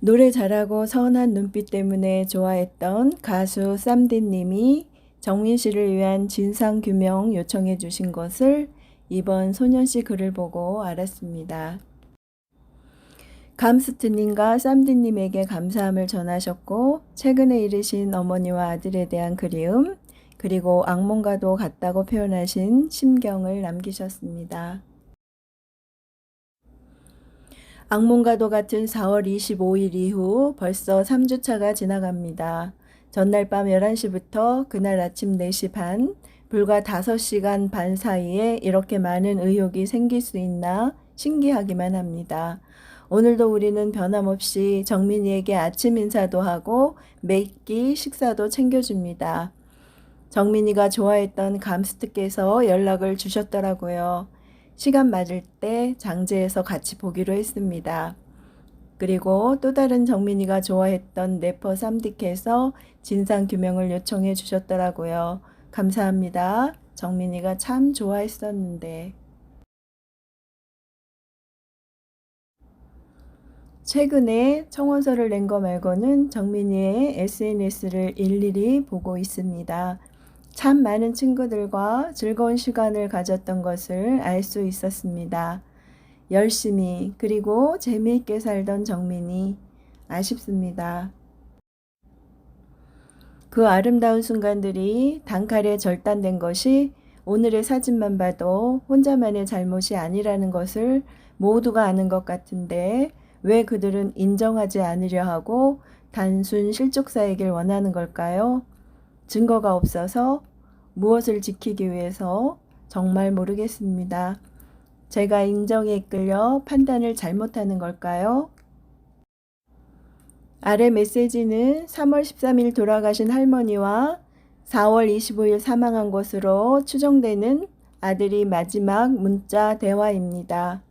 노래 잘하고 선한 눈빛 때문에 좋아했던 가수 쌈디님이 정민 씨를 위한 진상 규명 요청해 주신 것을 이번 소년 씨 글을 보고 알았습니다. 감스트님과 쌈디님에게 감사함을 전하셨고 최근에 이르신 어머니와 아들에 대한 그리움 그리고 악몽과도 같다고 표현하신 심경을 남기셨습니다. 악몽과도 같은 4월 25일 이후 벌써 3주차가 지나갑니다. 전날 밤 11시부터 그날 아침 4시 반, 불과 5시간 반 사이에 이렇게 많은 의혹이 생길 수 있나 신기하기만 합니다. 오늘도 우리는 변함없이 정민이에게 아침 인사도 하고 매끼 식사도 챙겨줍니다. 정민이가 좋아했던 감스트께서 연락을 주셨더라고요. 시간 맞을 때 장제에서 같이 보기로 했습니다. 그리고 또 다른 정민이가 좋아했던 래퍼 쌈디께서 진상 규명을 요청해 주셨더라고요. 감사합니다. 정민이가 참 좋아했었는데. 최근에 청원서를 낸 거 말고는 정민이의 SNS를 일일이 보고 있습니다. 참 많은 친구들과 즐거운 시간을 가졌던 것을 알 수 있었습니다. 열심히 그리고 재미있게 살던 정민이 아쉽습니다. 그 아름다운 순간들이 단칼에 절단된 것이 오늘의 사진만 봐도 혼자만의 잘못이 아니라는 것을 모두가 아는 것 같은데 왜 그들은 인정하지 않으려 하고 단순 실족사이길 원하는 걸까요? 증거가 없어서 무엇을 지키기 위해서 정말 모르겠습니다. 제가 인정에 이끌려 판단을 잘못하는 걸까요? 아래 메시지는 3월 13일 돌아가신 할머니와 4월 25일 사망한 것으로 추정되는 아들이 마지막 문자 대화입니다.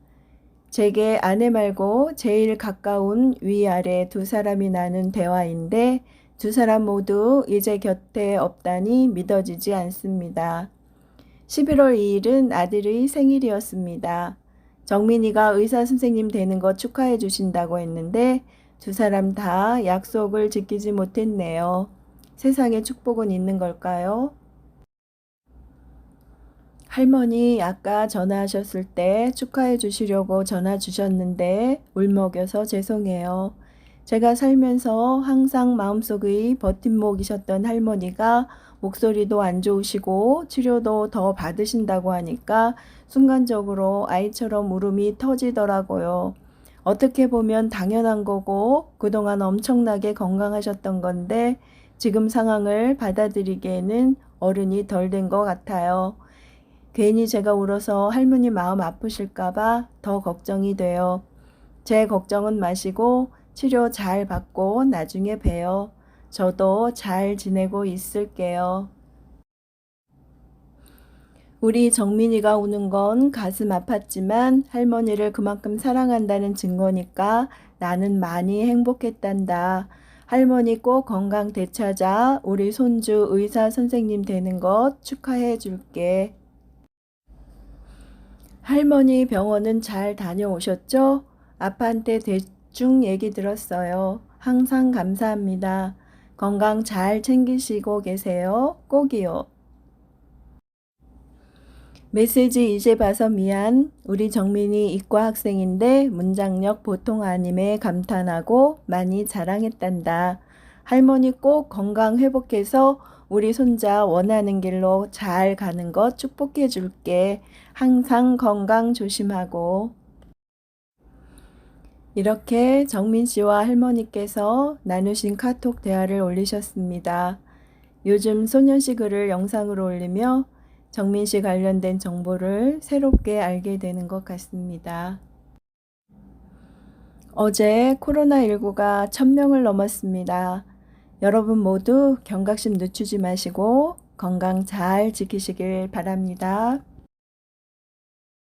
제게 아내 말고 제일 가까운 위아래 두 사람이 나눈 대화인데 두 사람 모두 이제 곁에 없다니 믿어지지 않습니다. 11월 2일은 아들의 생일이었습니다. 정민이가 의사 선생님 되는 거 축하해 주신다고 했는데 두 사람 다 약속을 지키지 못했네요. 세상에 축복은 있는 걸까요? 할머니 아까 전화하셨을 때 축하해 주시려고 전화 주셨는데 울먹여서 죄송해요. 제가 살면서 항상 마음속의 버팀목이셨던 할머니가 목소리도 안 좋으시고 치료도 더 받으신다고 하니까 순간적으로 아이처럼 울음이 터지더라고요. 어떻게 보면 당연한 거고 그동안 엄청나게 건강하셨던 건데 지금 상황을 받아들이기에는 어른이 덜 된 것 같아요. 괜히 제가 울어서 할머니 마음 아프실까봐 더 걱정이 돼요. 제 걱정은 마시고 치료 잘 받고 나중에 봬요. 저도 잘 지내고 있을게요. 우리 정민이가 우는 건 가슴 아팠지만 할머니를 그만큼 사랑한다는 증거니까 나는 많이 행복했단다. 할머니 꼭 건강 되찾아 우리 손주 의사 선생님 되는 것 축하해 줄게. 할머니 병원은 잘 다녀오셨죠? 아빠한테 대 충 얘기 들었어요. 항상 감사합니다. 건강 잘 챙기시고 계세요. 꼭이요. 메시지 이제 봐서 미안. 우리 정민이 이과 학생인데 문장력 보통 아님에 감탄하고 많이 자랑했단다. 할머니 꼭 건강 회복해서 우리 손자 원하는 길로 잘 가는 것 축복해 줄게. 항상 건강 조심하고. 이렇게 정민 씨와 할머니께서 나누신 카톡 대화를 올리셨습니다. 요즘 소년 씨 글을 영상으로 올리며 정민 씨 관련된 정보를 새롭게 알게 되는 것 같습니다. 어제 코로나19가 1000명을 넘었습니다. 여러분 모두 경각심 늦추지 마시고 건강 잘 지키시길 바랍니다.